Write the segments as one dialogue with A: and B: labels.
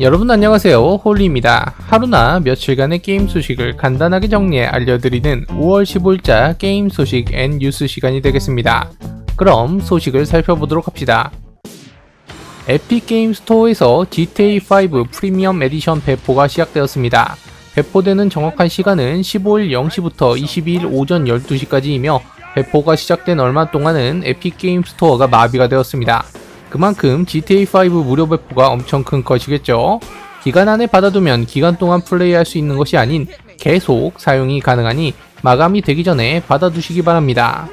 A: 여러분 안녕하세요. 홀리입니다. 하루나 며칠간의 게임 소식을 간단하게 정리해 알려드리는 5월 15일자 게임 소식 앤 뉴스 시간이 되겠습니다. 그럼 소식을 살펴보도록 합시다. 에픽 게임 스토어에서 GTA5 프리미엄 에디션 배포가 시작되었습니다. 배포되는 정확한 시간은 15일 0시부터 22일 오전 12시까지이며 배포가 시작된 얼마 동안은 에픽 게임 스토어가 마비가 되었습니다 그만큼 GTA5 무료 배포가 엄청 큰 것이겠죠. 기간 안에 받아두면 기간 동안 플레이할 수 있는 것이 아닌 계속 사용이 가능하니 마감이 되기 전에 받아두시기 바랍니다.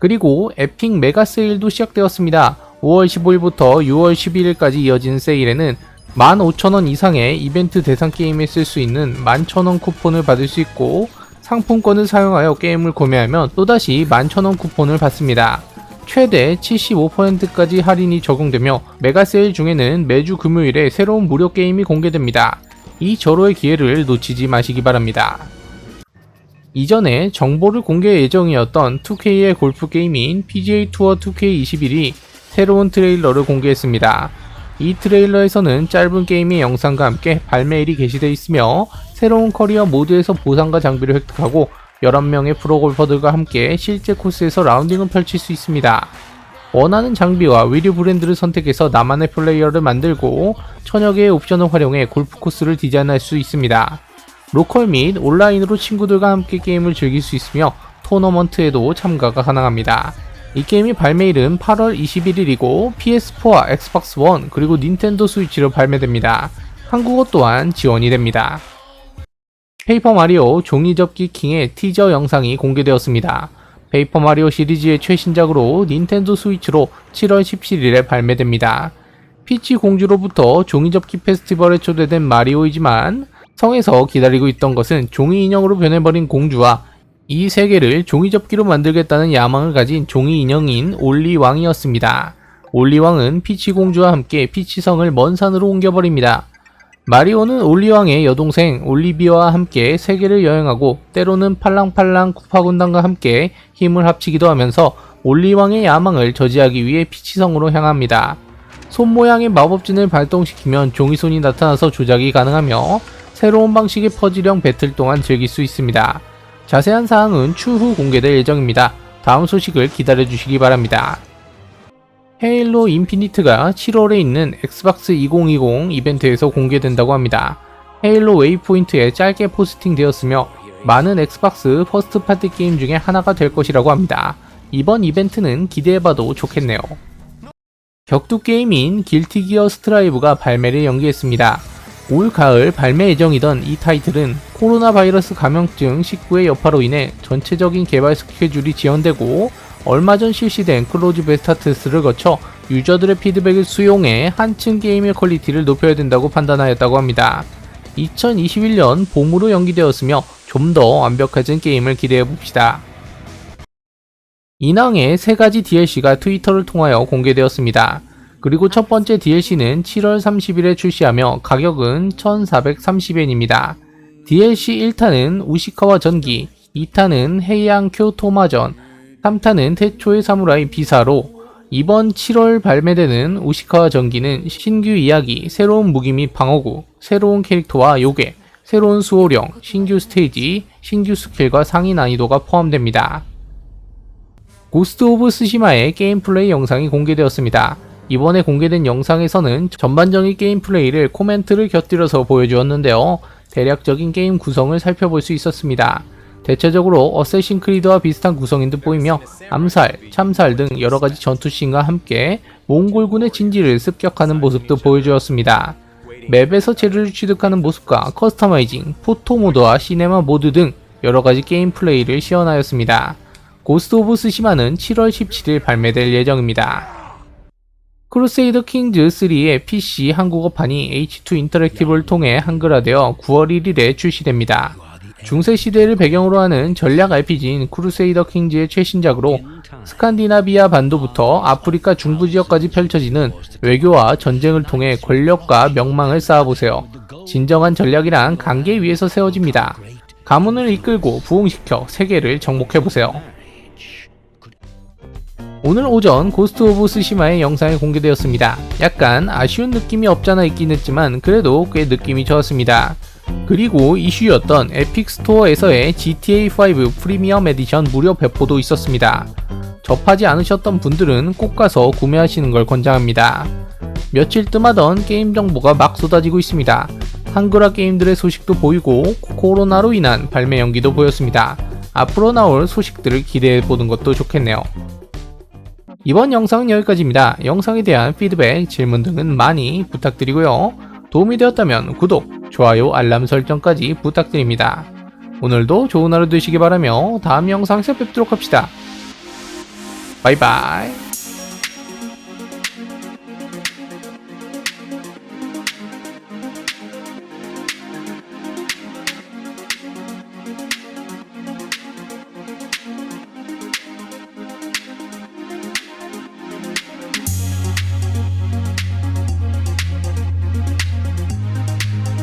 A: 그리고 에픽 메가 세일도 시작되었습니다. 5월 15일부터 6월 11일까지 이어진 세일에는 15,000원 이상의 이벤트 대상 게임에 쓸 수 있는 11,000원 쿠폰을 받을 수 있고 상품권을 사용하여 게임을 구매하면 또다시 11,000원 쿠폰을 받습니다. 최대 75%까지 할인이 적용되며 메가세일 중에는 매주 금요일에 새로운 무료 게임이 공개됩니다. 이 절호의 기회를 놓치지 마시기 바랍니다. 이전에 정보를 공개 예정이었던 2K의 골프 게임인 PGA 투어 2K21이 새로운 트레일러를 공개했습니다. 이 트레일러에서는 짧은 게임의 영상과 함께 발매일이 게시되어 있으며 새로운 커리어 모드에서 보상과 장비를 획득하고 11명의 프로 골퍼들과 함께 실제 코스에서 라운딩을 펼칠 수 있습니다. 원하는 장비와 의류 브랜드를 선택해서 나만의 플레이어를 만들고 천여 개의 옵션을 활용해 골프 코스를 디자인할 수 있습니다. 로컬 및 온라인으로 친구들과 함께 게임을 즐길 수 있으며 토너먼트에도 참가가 가능합니다. 이 게임이 발매일은 8월 21일이고 PS4와 엑스박스 원 그리고 닌텐도 스위치로 발매됩니다. 한국어 또한 지원이 됩니다. 페이퍼 마리오 종이접기 킹의 티저 영상이 공개되었습니다. 페이퍼 마리오 시리즈의 최신작으로 닌텐도 스위치로 7월 17일에 발매됩니다. 피치 공주로부터 종이접기 페스티벌에 초대된 마리오이지만 성에서 기다리고 있던 것은 종이 인형으로 변해버린 공주와 이 세계를 종이접기로 만들겠다는 야망을 가진 종이 인형인 올리왕이었습니다. 올리왕은 피치 공주와 함께 피치성을 먼 산으로 옮겨버립니다. 마리오는 올리왕의 여동생 올리비아와 함께 세계를 여행하고 때로는 팔랑팔랑 쿠파 군단과 함께 힘을 합치기도 하면서 올리왕의 야망을 저지하기 위해 피치성으로 향합니다. 손 모양의 마법진을 발동시키면 종이손이 나타나서 조작이 가능하며 새로운 방식의 퍼즐형 배틀 동안 즐길 수 있습니다. 자세한 사항은 추후 공개될 예정입니다. 다음 소식을 기다려주시기 바랍니다. 헤일로 인피니트가 7월에 있는 엑스박스 2020 이벤트에서 공개된다고 합니다. 헤일로 웨이포인트에 짧게 포스팅 되었으며 많은 엑스박스 퍼스트 파티 게임 중에 하나가 될 것이라고 합니다. 이번 이벤트는 기대해봐도 좋겠네요. 격투 게임인 길티 기어 스트라이브가 발매를 연기했습니다. 올 가을 발매 예정이던 이 타이틀은 코로나 바이러스 감염증 19의 여파로 인해 전체적인 개발 스케줄이 지연되고 얼마 전 실시된 클로즈 베스타 테스트를 거쳐 유저들의 피드백을 수용해 한층 게임의 퀄리티를 높여야 된다고 판단하였다고 합니다. 2021년 봄으로 연기되었으며 좀 더 완벽해진 게임을 기대해 봅시다. 인왕의 세 가지 DLC가 트위터를 통하여 공개되었습니다. 그리고 첫 번째 DLC는 7월 30일에 출시하며 가격은 1430엔입니다. DLC 1탄은 우시카와 전기, 2탄은 헤이안 쿄토마전, 3탄은 태초의 사무라이 비사로 이번 7월 발매되는 우시카와 전기는 신규 이야기, 새로운 무기 및 방어구, 새로운 캐릭터와 요괴, 새로운 수호령, 신규 스테이지, 신규 스킬과 상위 난이도가 포함됩니다. 고스트 오브 스시마의 게임 플레이 영상이 공개되었습니다. 이번에 공개된 영상에서는 전반적인 게임 플레이를 코멘트를 곁들여서 보여주었는데요. 대략적인 게임 구성을 살펴볼 수 있었습니다. 대체적으로 어쌔신 크리드와 비슷한 구성인 듯 보이며 암살, 참살 등 여러가지 전투씬과 함께 몽골군의 진지를 습격하는 모습도 보여주었습니다. 맵에서 재료를 취득하는 모습과 커스터마이징, 포토 모드와 시네마 모드 등 여러가지 게임 플레이를 시연하였습니다. 고스트 오브 스시마는 7월 17일 발매될 예정입니다. 크루세이더 킹즈 3의 PC 한국어판이 H2 인터랙티브를 통해 한글화되어 9월 1일에 출시됩니다. 중세 시대를 배경으로 하는 전략 RPG인 크루세이더 킹즈의 최신작으로 스칸디나비아 반도부터 아프리카 중부 지역까지 펼쳐지는 외교와 전쟁을 통해 권력과 명망을 쌓아보세요. 진정한 전략이란 관계 위에서 세워집니다. 가문을 이끌고 부흥시켜 세계를 정복해보세요. 오늘 오전 고스트 오브 스시마의 영상이 공개되었습니다. 약간 아쉬운 느낌이 없잖아 있긴 했지만 그래도 꽤 느낌이 좋았습니다. 그리고 이슈였던 에픽 스토어에서의 GTA5 프리미엄 에디션 무료 배포도 있었습니다. 접하지 않으셨던 분들은 꼭 가서 구매하시는 걸 권장합니다. 며칠 뜸하던 게임 정보가 막 쏟아지고 있습니다. 한글화 게임들의 소식도 보이고 코로나로 인한 발매 연기도 보였습니다. 앞으로 나올 소식들을 기대해 보는 것도 좋겠네요. 이번 영상은 여기까지입니다. 영상에 대한 피드백, 질문 등은 많이 부탁드리고요. 도움이 되었다면 구독, 좋아요, 알람 설정까지 부탁드립니다. 오늘도 좋은 하루 되시기 바라며 다음 영상에서 뵙도록 합시다. 바이바이.